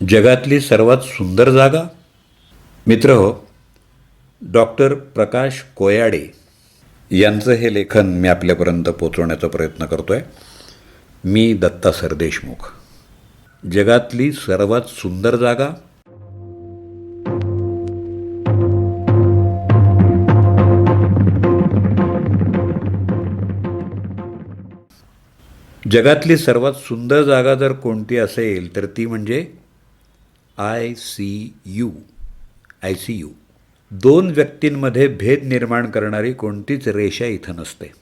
जगातली सर्वात सुंदर जागा? मित्र हो डॉक्टर प्रकाश कोयाडे यांचं हे लेखन मी आपल्यापर्यंत पोचवण्याचा प्रयत्न करतो आहे मी दत्ता सरदेशमुख जगातली सर्वात सुंदर जागा? जगातली सर्वात सुंदर जागा जर कोणती असेल तर ती म्हणजे I C U I C U. दोन व्यक्तींमध्ये भेद निर्माण करणारी कोणतीच रेषा इथं नसते.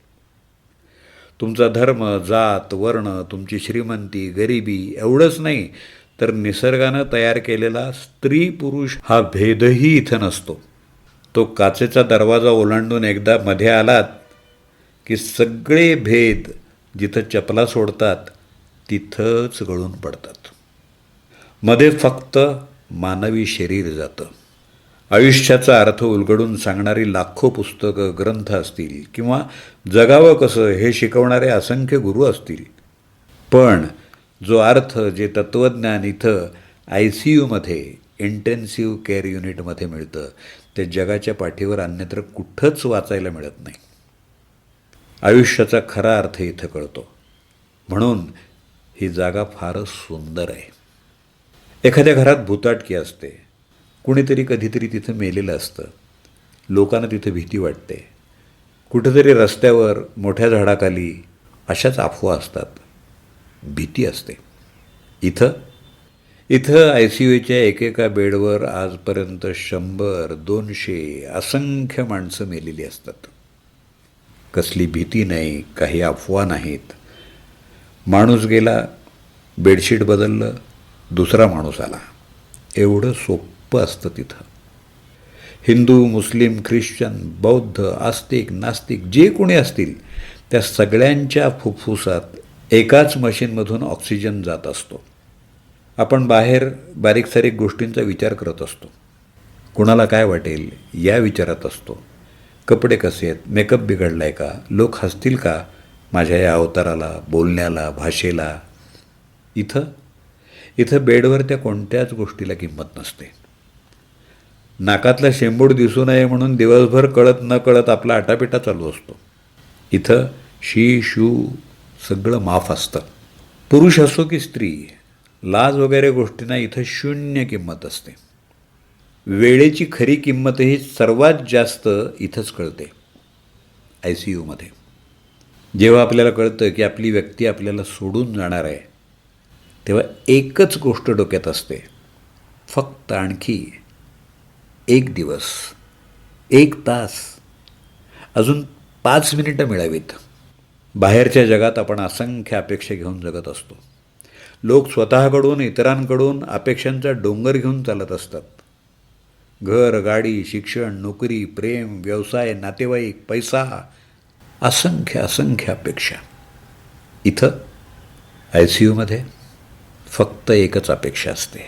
तुमचा धर्म जात वर्ण तुमची श्रीमंती गरिबी एवढंच नाही तर निसर्गानं तयार केलेला स्त्री पुरुष हा भेदही इथं नसतो. तो काचेचा दरवाजा ओलांडून एकदा मध्ये आलात की सगळे भेद जिथं चपला सोडतात तिथंच गळून पडतात. मध्ये फक्त मानवी शरीर जातं. आयुष्याचा अर्थ उलगडून सांगणारी लाखो पुस्तकं ग्रंथ असतील किंवा जगावं कसं हे शिकवणारे असंख्य गुरु असतील. पण जो अर्थ जे तत्त्वज्ञान इथं आय सी यूमध्ये इंटेन्सिव्ह केअर युनिटमध्ये मिळतं ते जगाच्या पाठीवर अन्यत्र कुठंच वाचायला मिळत नाही. आयुष्याचा खरा अर्थ इथं कळतो. म्हणून ही जागा फारच सुंदर आहे. एखाद्या घरात भूताटकी असते. कुणीतरी कधीतरी तिथं मेलेलं असतं. लोकांना तिथं भीती वाटते. कुठेतरी रस्त्यावर मोठ्या झाडाखाली अशाच अफवा असतात. भीती असते. इथं? इथं आय सी यूच्या एकेका बेडवर आजपर्यंत शंभर दोनशे असंख्य माणसं मेलेली असतात. कसली भीती नाही काही अफवा नाहीत. माणूस गेला बेडशीट बदललं दुसरा माणूस आला. एवढं सोपं असतं तिथं. हिंदू मुस्लिम ख्रिश्चन बौद्ध आस्तिक नास्तिक जे कोणी असतील त्या सगळ्यांच्या फुफ्फुसात एकाच मशीनमधून ऑक्सिजन जात असतो. आपण बाहेर बारीक सारीक गोष्टींचा विचार करत असतो. कुणाला काय वाटेल या विचारात असतो. कपडे कसे आहेत मेकअप बिघडला आहे का लोक हसतील का माझ्या या अवताराला बोलण्याला भाषेला? इथं इथं बेडवर त्या कोणत्याच गोष्टीला किंमत नसते. नाकातला शेंबूड दिसू नये म्हणून दिवसभर कळत न कळत आपला आटापिटा चालू असतो. इथं शी शू सगळं माफ असतं. पुरुष असो की स्त्री लाज वगैरे गोष्टींना इथं शून्य किंमत असते. वेळेची खरी किंमतही सर्वात जास्त इथंच कळते. आय सी यूमध्ये जेव्हा आपल्याला कळतं की आपली व्यक्ती आपल्याला सोडून जाणार आहे तेव्हा एकच गोष्ट डोक्यात असते. फक्त आणखी एक दिवस एक तास अजून पाच मिनिटं मिळावीत. बाहेरच्या जगात आपण असंख्य अपेक्षा घेऊन जगत असतो. लोक स्वतःकडून इतरांकडून अपेक्षांचा डोंगर घेऊन चालत असतात. घर गाडी शिक्षण नोकरी प्रेम व्यवसाय नातेवाईक पैसा असंख्य असंख्य अपेक्षा. इथं आय सी यूमध्ये फक्त एकच अपेक्षा असते.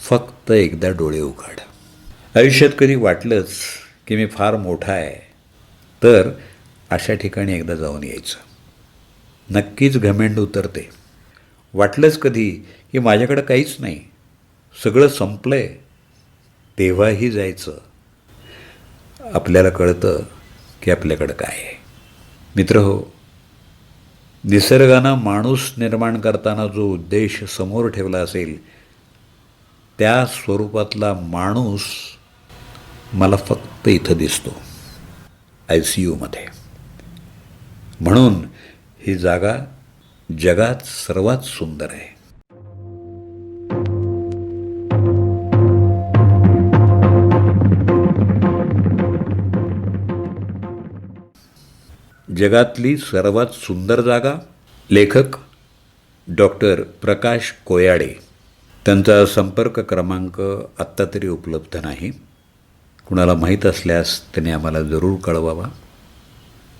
फक्त एकदा डोळे उघड. आयुष्यात कधी वाटलंच की मी फार मोठा आहे तर अशा ठिकाणी एकदा जाऊन यायचं. नक्कीच घमेंड उतरते. वाटलंच कधी की माझ्याकडं काहीच नाही. सगळं संपलं आहे तेव्हाही जायचं. आपल्याला कळतं की आपल्याकडं काय आहे. मित्र हो निसर्गानं माणूस निर्माण करताना जो उद्देश समोर ठेवला असेल त्या स्वरूपातला माणूस मला फक्त इथं दिसतो आय सी यूमध्ये म्हणून ही जागा जगात सर्वात सुंदर आहे. जगातली सर्वात सुंदर जागा? लेखक डॉक्टर प्रकाश कोयाडे. त्यांचा संपर्क क्रमांक आत्ता तरी उपलब्ध नाही. कुणाला माहीत असल्यास त्याने आम्हाला जरूर कळवावा.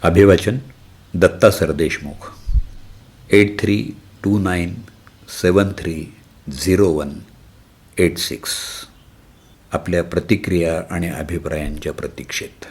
अभिवाचन Datta Sardeshmukh eight three two nine seven three zero one eight six. आपल्या प्रतिक्रिया आणि अभिप्रायांच्या प्रतीक्षेत.